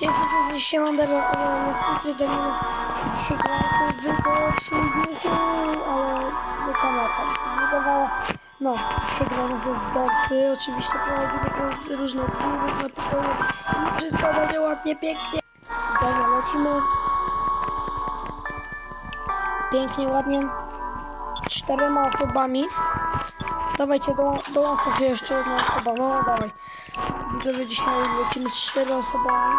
Cześć, cześć, się mam darmo, niestety Danilo. Dzisiaj grałem sobie w Sylwiuchu, ale nie kamerka mi się zbudowała. No, dzisiaj gramy sobie w docy, oczywiście prowadzimy różne gry na pokoju. I wszystko będzie ładnie, pięknie. Dobra, lecimy. Pięknie, ładnie. Z czterema osobami. Dawajcie, do, dołączy się jeszcze jedna osoba, no dawaj. Widzowie, dzisiaj lecimy z cztery osobami.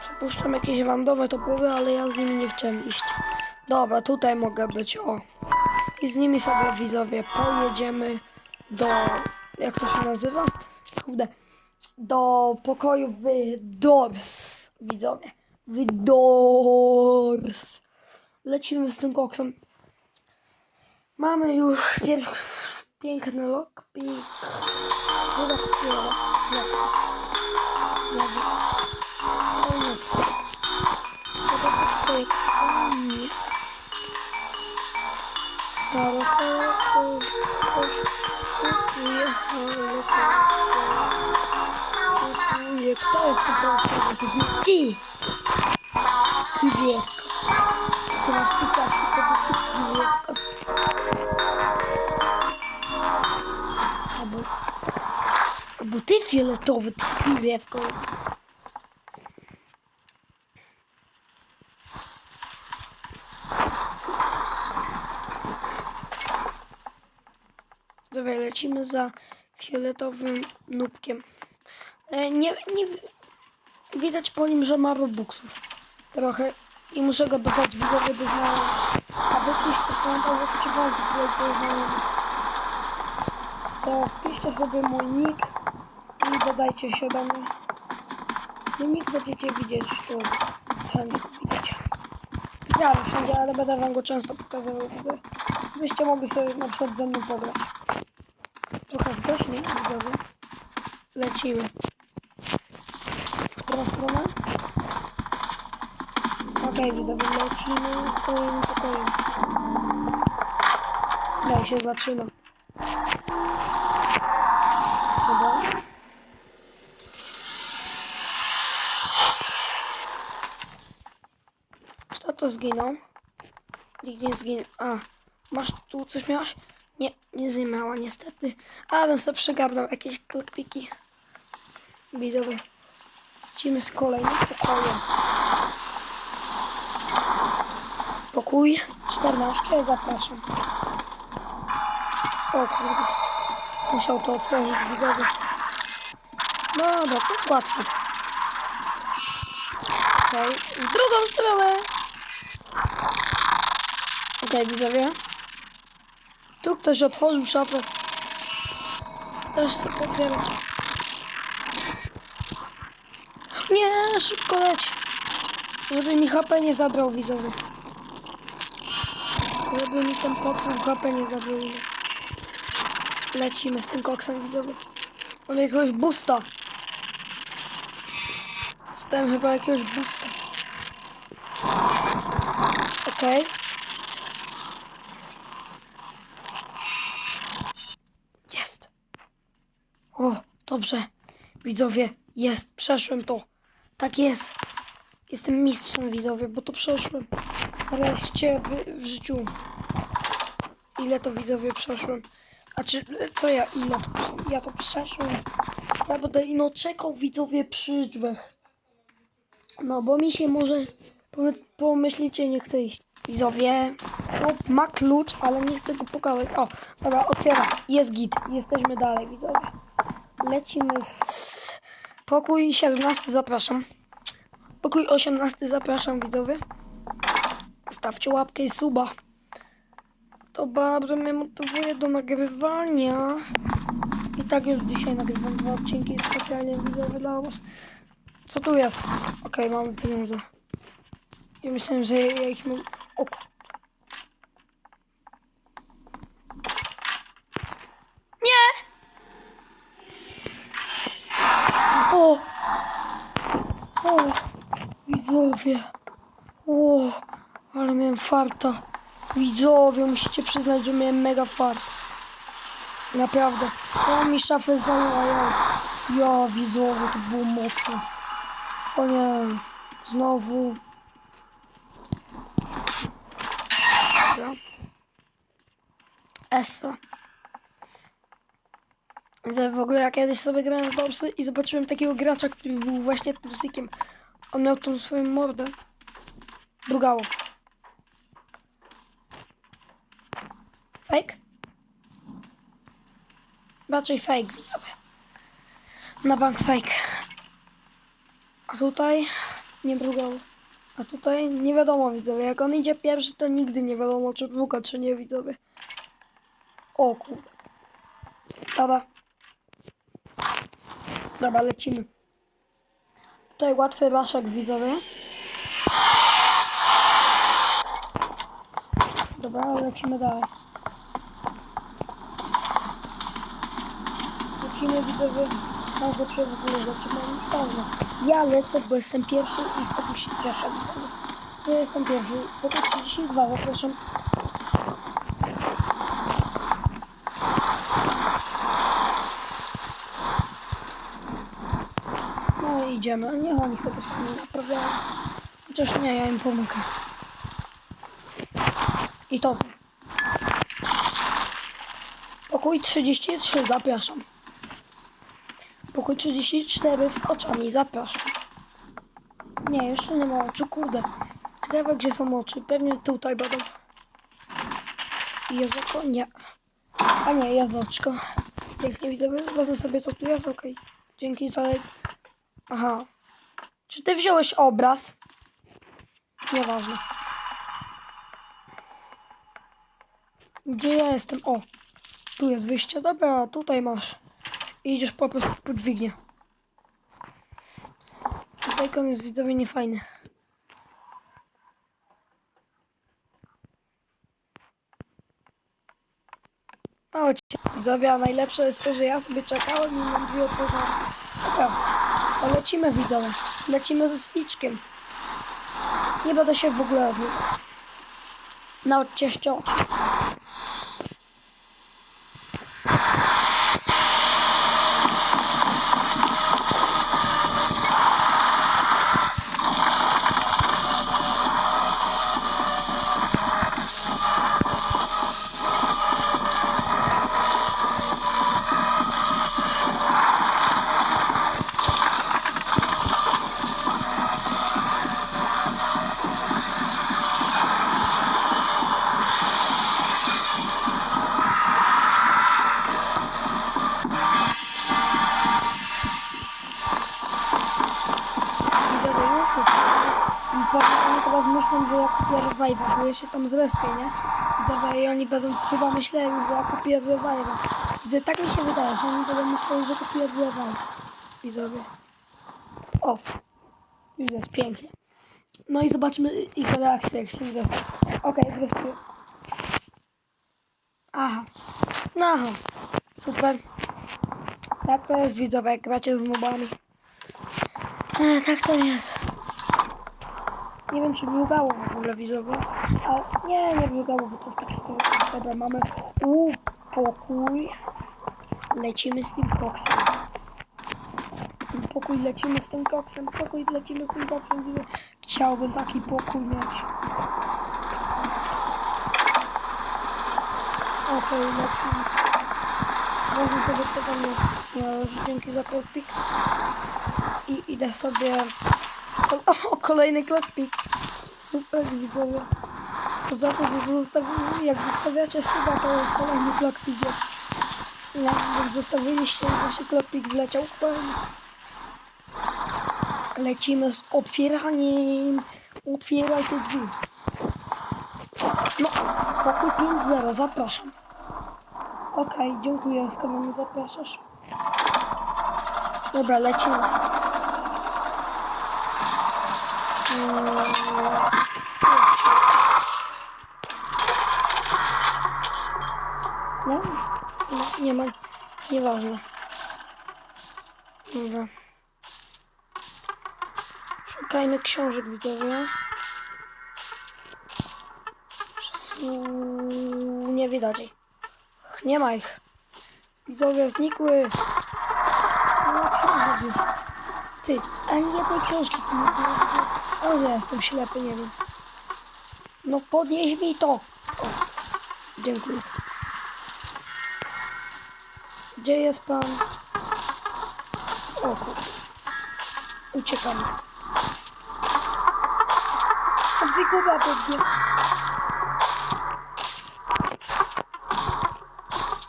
Przypuszczam jakieś randowe topowe, ale ja z nimi nie chciałem iść. Dobra, tutaj mogę być, o. I z nimi sobie widzowie pojedziemy do... Jak to się nazywa? Kurde. Do pokoju w Dors, widzowie. W Dors. Lecimy z tym koksem. Mamy już pier... piękny lockpick. Chyba kupiła. Koniec. Trzeba to tutaj koniec. Halo, halo, to coś kupuje, halo, kupuje. Kto jest ty fioletowy, ty kibiewko. Dobra, lecimy za fioletowym nubkiem. E, nie, nie widać po nim, że ma robuxów. Trochę. I muszę go dodać w głowie do znajomych. A wypiszcie w komentarzu, czy was tutaj poznajomych. To wpiszcie sobie mój nick i dodajcie się do mnie. Mój nick będziecie widzieć tu. Wszędzie widzicie. Ja wszędzie, ale będę wam go często pokazywał. Widzę. Byście mogli sobie na przykład ze mną pograć. Trochę zgłośniej, widzowie. Lecimy. W którą stronę? Okej, widzowie, lecimy kolejnym pokojem. No i się zaczyna. Dobra. Kto to zginął? Nikt nie zginął. A, masz tu coś miałaś? Nie, nie zajmała niestety. A, bym sobie przegarnął jakieś klikpiki. Widzowie. Lecimy z kolejnym pokojem. Pokój 14, zapraszam. O kurde. Musiał to otworzyć widzowie. No dobra, to łatwo. Okej, w drugą stronę. Okej, widzowie. Tu ktoś otworzył szafę. Też chcę otwierać. Nie, szybko leć. Żeby mi HP nie zabrał widzowie. Żeby mi ten potwór HP nie zabrał. Lecimy z tym koksem widzowie. Mam jakiegoś boosta. Dostałem chyba jakiegoś boosta. Okej. Jest. O, dobrze. Widzowie, jest. Przeszłem to. Tak jest. Jestem mistrzem, widzowie, bo to przeszłem. Nareszcie w, w życiu. Ile to, widzowie, przeszłem. A czy, co ja, ile to, ja to przeszłem. Ja będę ino czekał, widzowie, przy drzwiach. No, bo mi się może, pomy- pomyślicie, nie chce iść. Widzowie, ma klucz, ale nie chcę go pokazać. O, dobra, otwieram. Jest git. Jesteśmy dalej, widzowie. Lecimy z... Pokój 17, zapraszam. Pokój 18, zapraszam, widzowie. Stawcie łapkę i suba. To bardzo mnie motywuje do nagrywania. I tak już dzisiaj nagrywam dwa odcinki specjalnie widzowie dla was. Co tu jest? Okej, mamy pieniądze. Ja myślałem, że ja ich. O kur- Nie! O! O! Widzowie! O! Ale miałem farta. Widzowie, musicie przyznać, że miałem mega fart. Naprawdę. To mi szafę zajęła. Ja widzowie, to było mocne. O nie, znowu. Dobra. Widzę, W ogóle ja kiedyś sobie grałem w Dopsy i zobaczyłem takiego gracza, który był właśnie tym sykiem. On miał tą swoją mordę. Brugało. Fake? Raczej fake, widzowie. Na bank fake. A tutaj nie brugało. A tutaj nie wiadomo, widzowie. Jak on idzie pierwszy, to nigdy nie wiadomo, czy bruga, czy nie, widzowie. O kurde. Dobra. Dobra, lecimy. Tutaj łatwy raszek, widzowie. Dobra, lecimy dalej. Lecimy, widzowie. Mam go w ogóle. Pewnie. Ja lecę, bo jestem pierwszy i z tego się cieszę. Ja jestem pierwszy. Pokój 32, zapraszam. Idziemy. Niech oni sobie sami naprawiają. Chociaż nie, ja im pomogę. I to. Pokój 33, zapraszam. Pokój 34 z oczami, zapraszam. Nie, jeszcze nie ma oczu, kurde. Ciekawe, gdzie są oczy. Pewnie tutaj będą. Jest oko? Nie. A nie, jest oczko. Pięknie widzę. Wezmę sobie co tu jest, okej. Dzięki za... Aha. Czy ty wziąłeś obraz? Nieważne. Gdzie ja jestem? O, tu jest wyjście. Dobra, tutaj masz. Idziesz po prostu po dźwignię. Bacon jest widzowie niefajny. O, widzowie, a najlepsze jest to, że ja sobie czekałem i mam drzwi otworzone. Dobra, to lecimy widzowie. Lecimy ze Siczkiem. Nie będę się w ogóle wy- nawet cieszczą. Revive'a, bo ja się tam zrespię, nie? Widzowie, i oni będą chyba myśleli, że ja kupię revive'a. Widzę, tak mi się wydaje, że oni będą myśleli, że kupię revive'a. Widzowie. O! Już jest pięknie. No i zobaczmy ich reakcję, jak się zrespię. Okej, zrespię. Aha. No aha. Super. Tak to jest widzowie, jak gracie z mobami. E, tak to jest. Nie wiem, czy blugało w ogóle. Ale nie, nie blugało, bo to jest takie. Dobra, mamy u pokój. Lecimy z tym koksem. Pokój lecimy z tym koksem. Pokój lecimy z tym koksem. Chciałbym taki pokój mieć. Okej, lecimy. Wezmę sobie co tam dzięki za kokpik i idę sobie. O, kolejny klopik. Super widzowie. Poza tym, że zostawi... jak zostawiacie suba, to kolejny klopik jest. Jak zostawiliście, się klopik wleciał. Lecimy z otwieraniem. Otwieraj te drzwi. No, pokój 5-0, zapraszam. Okej, dziękuję, skoro mnie zapraszasz. Dobra, lecimy. Mm, Nie? Nie, ma. Nieważne. Dobra. Szukajmy książek widzowie. Przesu... Nie widać jej. Ch, Nie ma ich. Widzowie znikły. Nie ma już. Ty, ani jednej książki tu nie było. Może ja jestem ślepy, nie wiem. No podnieś mi to. O, dziękuję. Gdzie jest pan? O. Uciekamy. Wyguba pewnie.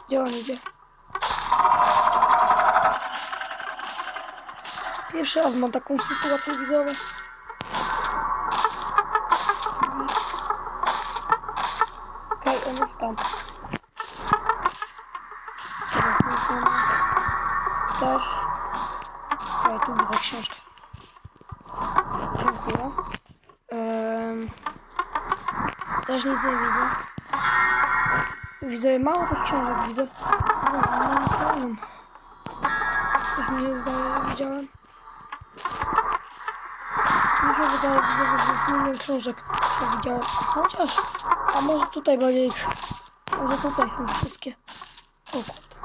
Gdzie on idzie? Pierwszy raz mam taką sytuację widzowie. Tam. Też. Okej, tu widzę książkę. Dziękuję. Ehm, też nic nie widzę. Widzę mało tych książek, widzę. Coś mi się zdaje, że widziałem. Mi się wydaje, że jest milion książek, co widziałem. Chociaż, a może tutaj będzie ich. Może tutaj są wszystkie. O kurde.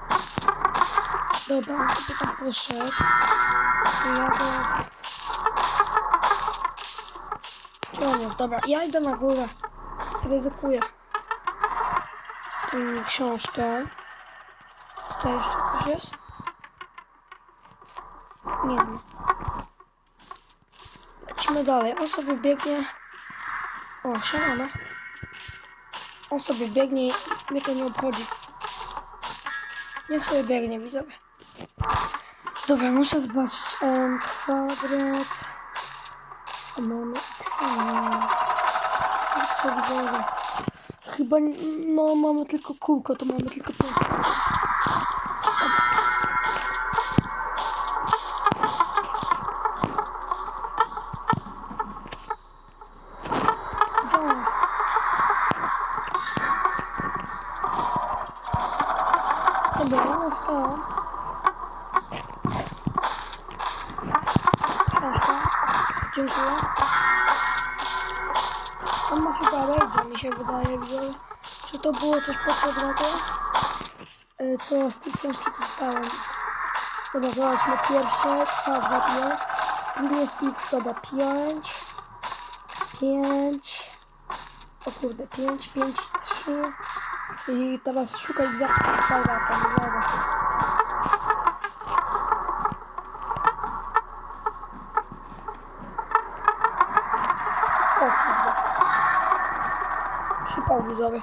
Dobra, on sobie tam poszedł. To Ja teraz... Gdzie on jest? Dobra, ja idę na górę. Ryzykuję. Tę książkę. Tutaj jeszcze coś jest? Nie ma. Lecimy dalej. On sobie biegnie. O, siemano. On sobie biegnie i mnie to nie obchodzi. Niech sobie biegnie, widzowie. Dobra, muszę zobaczyć. Um, kwadrat. Mamy x. Chyba, no mamy tylko kółko, to mamy tylko pół. On ma chyba rage'a, mi się wydaje, widzę. Czy to było coś potrzebnego? E, Co z tej książki dostałem? Dobra, zobaczmy pierwsze. Kwadrat jest. Drugi jest x, dobra, 5. 5. O kurde, 5, 5, 3. I teraz szukaj gwiazdki kwadrata, dobra. Przypał widzowie.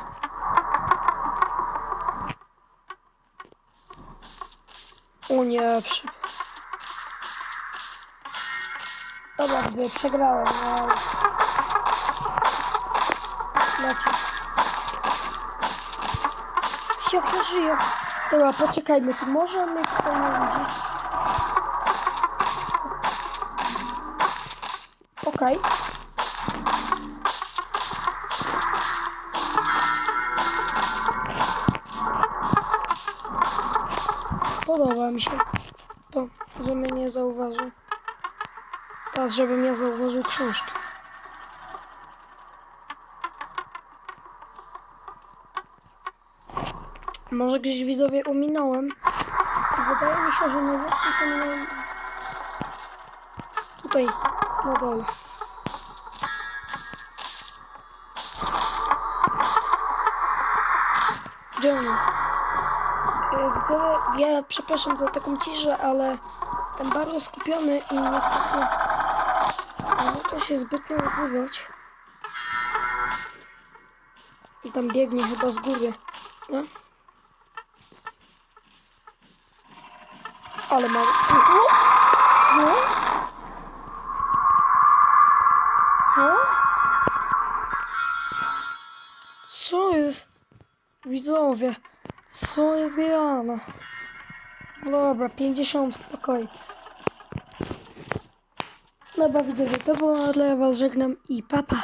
O nie, przypał. Dobra, widzę, przegrałem, no ale... Leci. Jak ja żyję? Dobra, poczekajmy, tu może mnie tutaj nie widzi. Okej. Podoba mi się to, że mnie nie zauważył. Teraz, żebym ja zauważył książkę. Może gdzieś widzowie ominąłem. Wydaje mi się, że najwięcej to minąłem tutaj na dole. Gdzie on jest? Widzowie, ja przepraszam za taką ciszę, ale jestem bardzo skupiony i niestety nie mogę się zbytnio odzywać. I tam biegnie chyba z góry. Nie? Ale mam. Co? Co? Co jest? Widzowie, co jest grane? Dobra, 50 spokojnie. Dobra widzowie, to było dla was żegnam i papa.